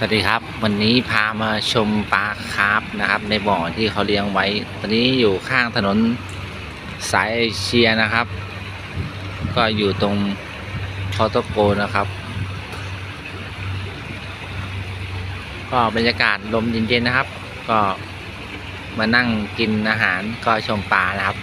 สวัสดีครับ วันนี้พามาชมปลาคาร์ฟนะครับ ในบ่อที่เขาเลี้ยงไว้ ตอนนี้อยู่ข้างถนนสายเอเชียนะครับ ก็อยู่ตรงพอตโกนะครับ ก็บรรยากาศลมเย็นๆนะครับ ก็มานั่งกินอาหารก็ชมปลานะครับ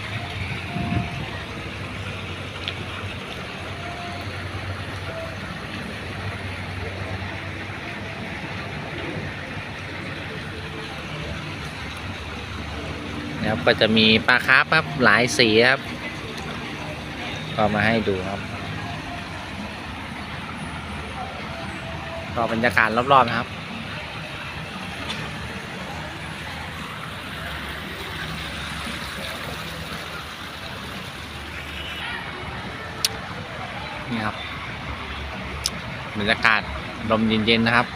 นะครับก็จะมีปลาคาร์ฟครับหลายสีครับ ก็มาให้ดูครับ ก็บรรยากาศรอบๆนะครับนี่ครับบรรยากาศลมเย็นๆนะครับ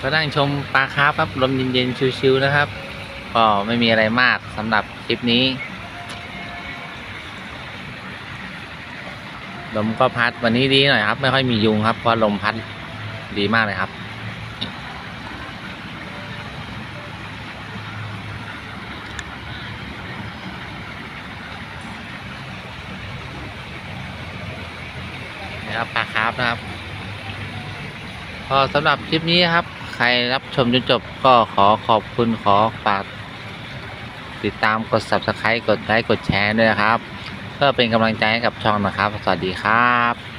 ก็นั่งชมปลาคาร์ฟครับลมเย็นๆชิวๆนะครับ ก็ไม่มีอะไรมากสำหรับคลิปนี้ลมก็พัดวันนี้ดีหน่อยครับ ไม่ค่อยมียุงครับเพราะลมพัดดีมากเลยครับ นะครับปลาคาร์ฟนะครับก็สำหรับคลิปนี้ครับ ใครรับชมจนจบก็ขอขอบคุณขอฝากติดตามกด subscribe กดไลค์กดแชร์ด้วยนะครับ เพื่อเป็นกำลังใจให้กับช่องนะครับ สวัสดีครับ